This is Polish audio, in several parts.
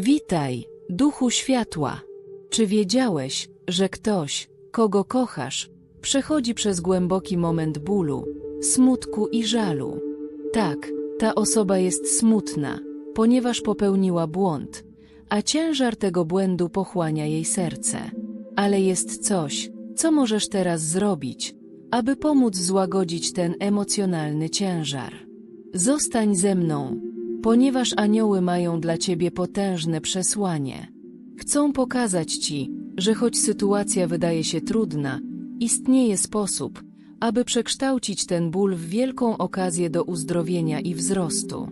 Witaj, duchu światła. Czy wiedziałeś, że ktoś, kogo kochasz, przechodzi przez głęboki moment bólu, smutku i żalu? Tak, ta osoba jest smutna, ponieważ popełniła błąd, a ciężar tego błędu pochłania jej serce. Ale jest coś, co możesz teraz zrobić, aby pomóc złagodzić ten emocjonalny ciężar. Zostań ze mną, ponieważ anioły mają dla ciebie potężne przesłanie. Chcą pokazać ci, że choć sytuacja wydaje się trudna, istnieje sposób, aby przekształcić ten ból w wielką okazję do uzdrowienia i wzrostu.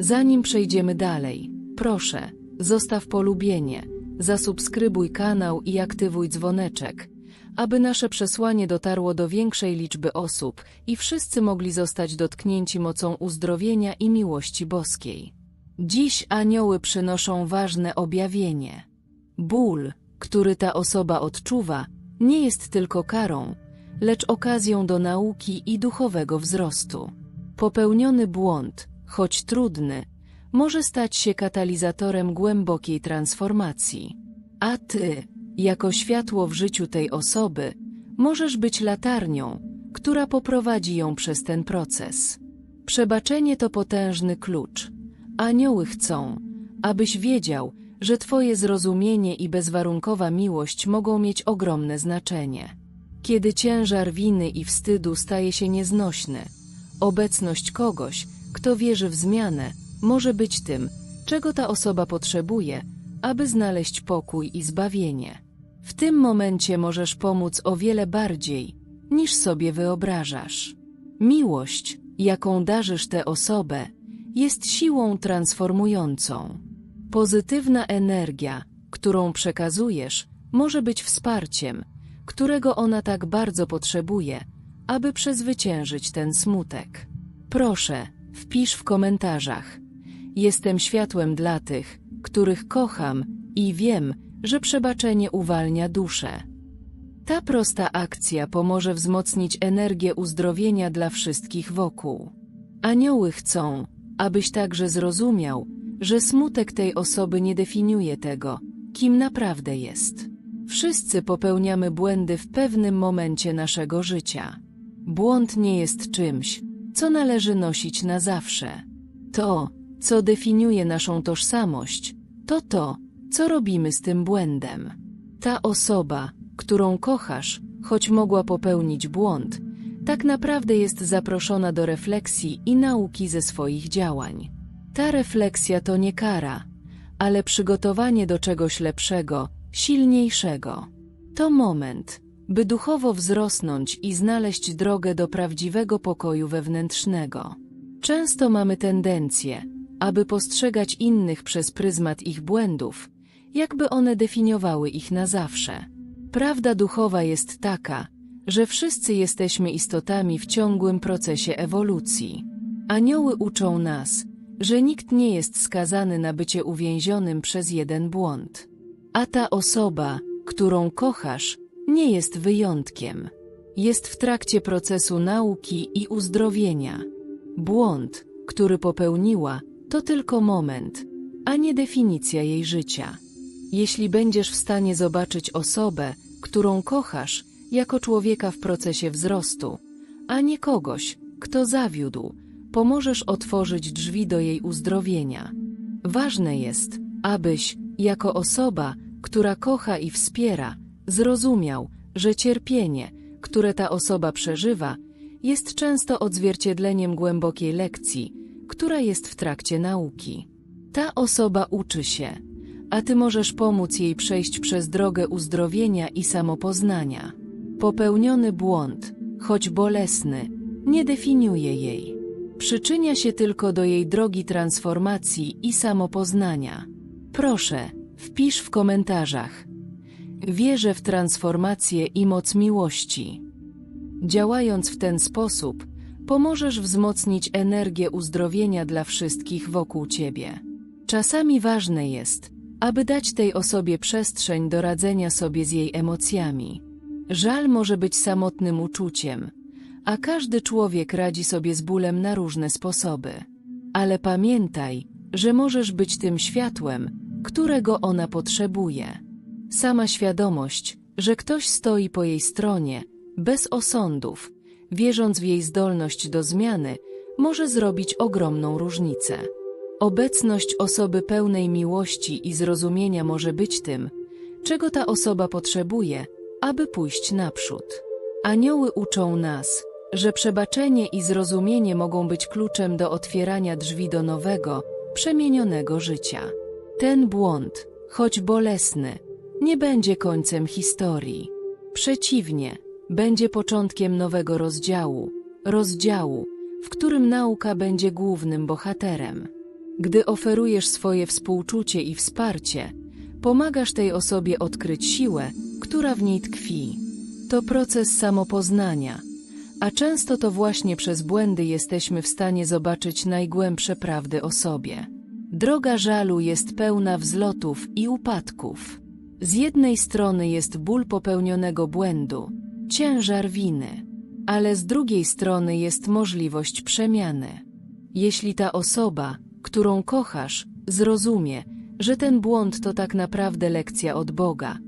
Zanim przejdziemy dalej, proszę, zostaw polubienie, zasubskrybuj kanał i aktywuj dzwoneczek, aby nasze przesłanie dotarło do większej liczby osób i wszyscy mogli zostać dotknięci mocą uzdrowienia i miłości boskiej. Dziś anioły przynoszą ważne objawienie. Ból, który ta osoba odczuwa, nie jest tylko karą, lecz okazją do nauki i duchowego wzrostu. Popełniony błąd, choć trudny, może stać się katalizatorem głębokiej transformacji. A ty, jako światło w życiu tej osoby, możesz być latarnią, która poprowadzi ją przez ten proces. Przebaczenie to potężny klucz. Anioły chcą, abyś wiedział, że Twoje zrozumienie i bezwarunkowa miłość mogą mieć ogromne znaczenie. Kiedy ciężar winy i wstydu staje się nieznośny, obecność kogoś, kto wierzy w zmianę, może być tym, czego ta osoba potrzebuje, aby znaleźć pokój i zbawienie. W tym momencie możesz pomóc o wiele bardziej, niż sobie wyobrażasz. Miłość, jaką darzysz tę osobę, jest siłą transformującą. Pozytywna energia, którą przekazujesz, może być wsparciem, którego ona tak bardzo potrzebuje, aby przezwyciężyć ten smutek. Proszę, wpisz w komentarzach. Jestem światłem dla tych, których kocham i wiem, że przebaczenie uwalnia duszę. Ta prosta akcja pomoże wzmocnić energię uzdrowienia dla wszystkich wokół. Anioły chcą, abyś także zrozumiał, że smutek tej osoby nie definiuje tego, kim naprawdę jest. Wszyscy popełniamy błędy w pewnym momencie naszego życia. Błąd nie jest czymś, co należy nosić na zawsze. To, co definiuje naszą tożsamość, to to, co robimy z tym błędem. Ta osoba, którą kochasz, choć mogła popełnić błąd, tak naprawdę jest zaproszona do refleksji i nauki ze swoich działań. Ta refleksja to nie kara, ale przygotowanie do czegoś lepszego, silniejszego. To moment, by duchowo wzrosnąć i znaleźć drogę do prawdziwego pokoju wewnętrznego. Często mamy tendencję, aby postrzegać innych przez pryzmat ich błędów, jakby one definiowały ich na zawsze. Prawda duchowa jest taka, że wszyscy jesteśmy istotami w ciągłym procesie ewolucji. Anioły uczą nas, że nikt nie jest skazany na bycie uwięzionym przez jeden błąd. A ta osoba, którą kochasz, nie jest wyjątkiem. Jest w trakcie procesu nauki i uzdrowienia. Błąd, który popełniła, to tylko moment, a nie definicja jej życia. Jeśli będziesz w stanie zobaczyć osobę, którą kochasz, jako człowieka w procesie wzrostu, a nie kogoś, kto zawiódł, pomożesz otworzyć drzwi do jej uzdrowienia. Ważne jest, abyś, jako osoba, która kocha i wspiera, zrozumiał, że cierpienie, które ta osoba przeżywa, jest często odzwierciedleniem głębokiej lekcji, która jest w trakcie nauki. Ta osoba uczy się, a ty możesz pomóc jej przejść przez drogę uzdrowienia i samopoznania. Popełniony błąd, choć bolesny, nie definiuje jej. Przyczynia się tylko do jej drogi transformacji i samopoznania. Proszę, wpisz w komentarzach. Wierzę w transformację i moc miłości. Działając w ten sposób, pomożesz wzmocnić energię uzdrowienia dla wszystkich wokół ciebie. Czasami ważne jest, aby dać tej osobie przestrzeń do radzenia sobie z jej emocjami. Żal może być samotnym uczuciem, a każdy człowiek radzi sobie z bólem na różne sposoby. Ale pamiętaj, że możesz być tym światłem, którego ona potrzebuje. Sama świadomość, że ktoś stoi po jej stronie, bez osądów, wierząc w jej zdolność do zmiany, może zrobić ogromną różnicę. Obecność osoby pełnej miłości i zrozumienia może być tym, czego ta osoba potrzebuje, aby pójść naprzód. Anioły uczą nas, że przebaczenie i zrozumienie mogą być kluczem do otwierania drzwi do nowego, przemienionego życia. Ten błąd, choć bolesny, nie będzie końcem historii. Przeciwnie, będzie początkiem nowego rozdziału, rozdziału, w którym nauka będzie głównym bohaterem. Gdy oferujesz swoje współczucie i wsparcie, pomagasz tej osobie odkryć siłę, która w niej tkwi. To proces samopoznania, a często to właśnie przez błędy jesteśmy w stanie zobaczyć najgłębsze prawdy o sobie. Droga żalu jest pełna wzlotów i upadków. Z jednej strony jest ból popełnionego błędu, ciężar winy, ale z drugiej strony jest możliwość przemiany. Jeśli ta osoba, którą kochasz, zrozumie, że ten błąd to tak naprawdę lekcja od Boga,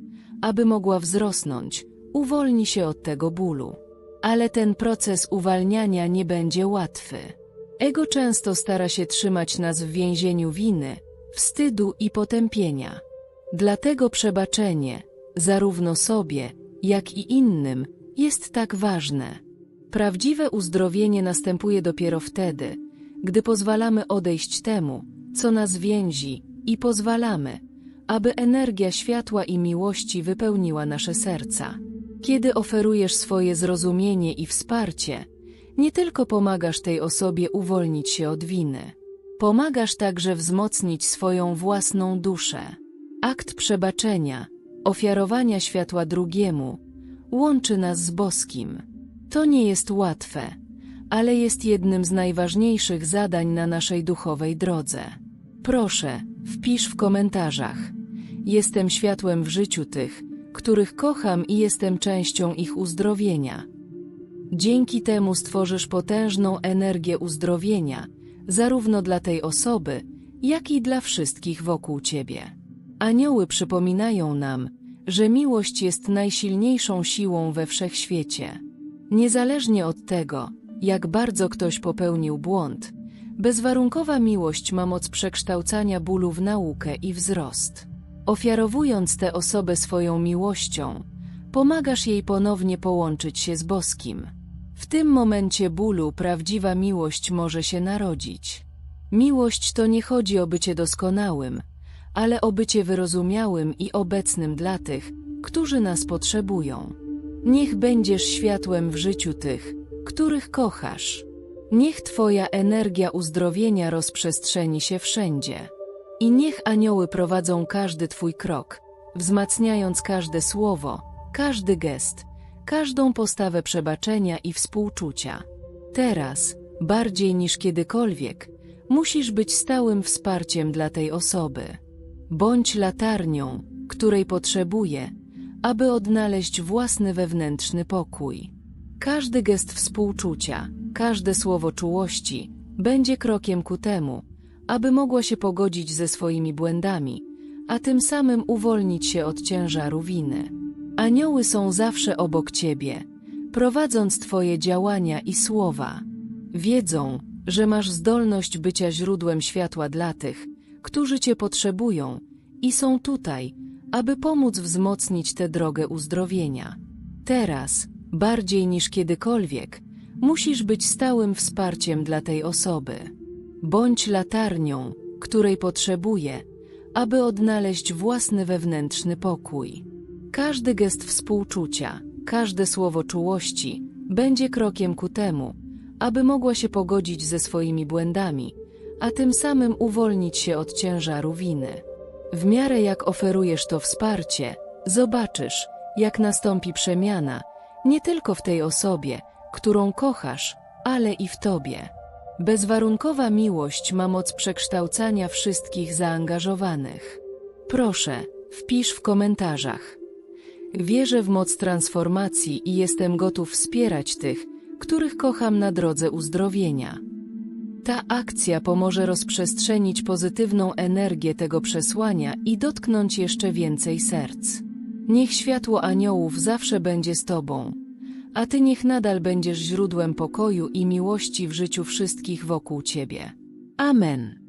aby mogła wzrosnąć, uwolni się od tego bólu. Ale ten proces uwalniania nie będzie łatwy. Ego często stara się trzymać nas w więzieniu winy, wstydu i potępienia. Dlatego przebaczenie, zarówno sobie, jak i innym, jest tak ważne. Prawdziwe uzdrowienie następuje dopiero wtedy, gdy pozwalamy odejść temu, co nas więzi, i pozwalamy, aby energia światła i miłości wypełniła nasze serca. Kiedy oferujesz swoje zrozumienie i wsparcie, nie tylko pomagasz tej osobie uwolnić się od winy, pomagasz także wzmocnić swoją własną duszę. Akt przebaczenia, ofiarowania światła drugiemu, łączy nas z boskim. To nie jest łatwe, ale jest jednym z najważniejszych zadań na naszej duchowej drodze. Proszę, wpisz w komentarzach. Jestem światłem w życiu tych, których kocham i jestem częścią ich uzdrowienia. Dzięki temu stworzysz potężną energię uzdrowienia, zarówno dla tej osoby, jak i dla wszystkich wokół ciebie. Anioły przypominają nam, że miłość jest najsilniejszą siłą we wszechświecie. Niezależnie od tego, jak bardzo ktoś popełnił błąd, bezwarunkowa miłość ma moc przekształcania bólu w naukę i wzrost. Ofiarowując tę osobę swoją miłością, pomagasz jej ponownie połączyć się z boskim. W tym momencie bólu prawdziwa miłość może się narodzić. Miłość to nie chodzi o bycie doskonałym, ale o bycie wyrozumiałym i obecnym dla tych, którzy nas potrzebują. Niech będziesz światłem w życiu tych, których kochasz. Niech Twoja energia uzdrowienia rozprzestrzeni się wszędzie. I niech anioły prowadzą każdy Twój krok, wzmacniając każde słowo, każdy gest, każdą postawę przebaczenia i współczucia. Teraz, bardziej niż kiedykolwiek, musisz być stałym wsparciem dla tej osoby. Bądź latarnią, której potrzebuje, aby odnaleźć własny wewnętrzny pokój. Każdy gest współczucia, każde słowo czułości będzie krokiem ku temu, aby mogła się pogodzić ze swoimi błędami, a tym samym uwolnić się od ciężaru winy. Anioły są zawsze obok ciebie, prowadząc twoje działania i słowa. Wiedzą, że masz zdolność bycia źródłem światła dla tych, którzy cię potrzebują i są tutaj, aby pomóc wzmocnić tę drogę uzdrowienia. Teraz, bardziej niż kiedykolwiek, musisz być stałym wsparciem dla tej osoby. Bądź latarnią, której potrzebuje, aby odnaleźć własny wewnętrzny pokój. Każdy gest współczucia, każde słowo czułości będzie krokiem ku temu, aby mogła się pogodzić ze swoimi błędami, a tym samym uwolnić się od ciężaru winy. W miarę jak oferujesz to wsparcie, zobaczysz, jak nastąpi przemiana, nie tylko w tej osobie, którą kochasz, ale i w tobie. Bezwarunkowa miłość ma moc przekształcania wszystkich zaangażowanych. Proszę, wpisz w komentarzach. Wierzę w moc transformacji i jestem gotów wspierać tych, których kocham na drodze uzdrowienia. Ta akcja pomoże rozprzestrzenić pozytywną energię tego przesłania i dotknąć jeszcze więcej serc. Niech światło aniołów zawsze będzie z Tobą, a Ty niech nadal będziesz źródłem pokoju i miłości w życiu wszystkich wokół Ciebie. Amen.